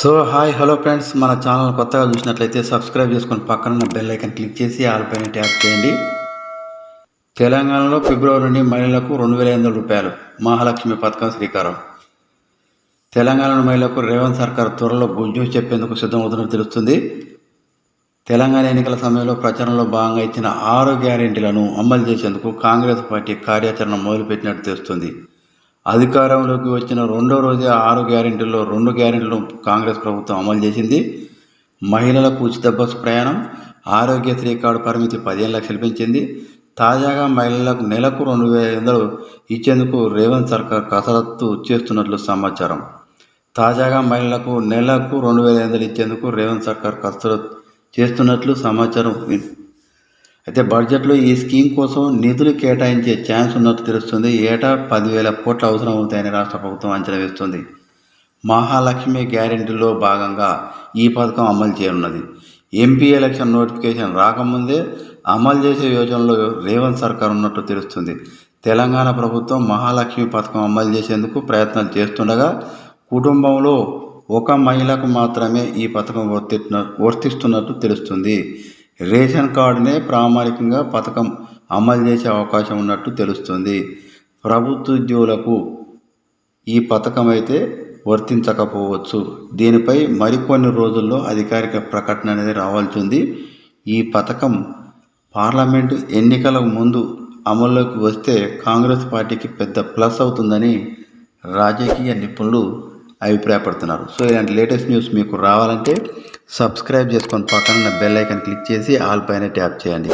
So hi hello friends మన channel కొత్తగా చూసినట్లయితే సబ్స్క్రైబ్ చేసుకొని పక్కన ఉన్న బెల్ ఐకన్ క్లిక్ చేసి ఆల్ పైన ట్యాప్ చేయండి. తెలంగాణలో ఫిబ్రవరి నుండి మహిళలకు రెండు వేల ఎనిమిది రూపాయలు మహాలక్ష్మి పథకం శ్రీకారం. తెలంగాణ మహిళలకు రేవంత్ సర్కార్ త్వరలో గుజ్జు చెప్పేందుకు సిద్ధమవుతున్నట్టు తెలుస్తుంది. తెలంగాణ ఎన్నికల సమయంలో ప్రచారంలో భాగంగా ఇచ్చిన ఆరు గ్యారెంటీలను అమలు చేసేందుకు కాంగ్రెస్ పార్టీ కార్యాచరణ మొదలుపెట్టినట్టు తెలుస్తుంది. అధికారంలోకి వచ్చిన రెండో రోజే ఆరు గ్యారెంటీల్లో రెండు గ్యారెంటీలను కాంగ్రెస్ ప్రభుత్వం అమలు చేసింది. మహిళలకు ఉచిత బస్సు ప్రయాణం ఆరోగ్యశ్రీ కార్డు పరిమితి పదిహేను లక్షలు పెంచింది. తాజాగా మహిళలకు నెలకు రెండు వేల వందలు ఇచ్చేందుకు రేవంత్ సర్కార్ కసరత్తు చేస్తున్నట్లు సమాచారం. తాజాగా మహిళలకు నెలకు రెండు వేల వందలు ఇచ్చేందుకు రేవంత్ సర్కార్ కసరత్తు చేస్తున్నట్లు సమాచారం అయితే బడ్జెట్లో ఈ స్కీమ్ కోసం నిధులు కేటాయించే ఛాన్స్ ఉన్నట్టు తెలుస్తుంది. ఏటా పదివేల కోట్లు అవసరం అవుతాయని రాష్ట్ర ప్రభుత్వం అంచనా వేస్తుంది. మహాలక్ష్మి గ్యారెంటీలో భాగంగా ఈ పథకం అమలు చేయనున్నది. ఎంపీ ఎలక్షన్ నోటిఫికేషన్ రాకముందే అమలు చేసే యోజనలో రేవంత్ సర్కార్ ఉన్నట్టు తెలుస్తుంది. తెలంగాణ ప్రభుత్వం మహాలక్ష్మి పథకం అమలు చేసేందుకు ప్రయత్నాలు చేస్తుండగా కుటుంబంలో ఒక మహిళకు మాత్రమే ఈ పథకం వర్తిస్తున్న వర్తిస్తున్నట్టు తెలుస్తుంది. రేషన్ కార్డునే ప్రామాణికంగా పథకం అమలు చేసే అవకాశం ఉన్నట్టు తెలుస్తుంది. ప్రభుత్వ ఉద్యోగులకు ఈ పథకం అయితే వర్తించకపోవచ్చు. దీనిపై మరికొన్ని రోజుల్లో అధికారిక ప్రకటన అనేది రావాల్సి ఉంది. ఈ పథకం పార్లమెంటు ఎన్నికల ముందు అమల్లోకి వస్తే కాంగ్రెస్ పార్టీకి పెద్ద ప్లస్ అవుతుందని రాజకీయ నిపుణులు అభిప్రాయపడుతున్నారు. సో ఇలాంటి లేటెస్ట్ న్యూస్ మీకు రావాలంటే సబ్స్క్రైబ్ చేసుకొని పక్కన బెల్ ఐకాన్ క్లిక్ చేసి ఆల్ పైన ట్యాప్ చేయండి.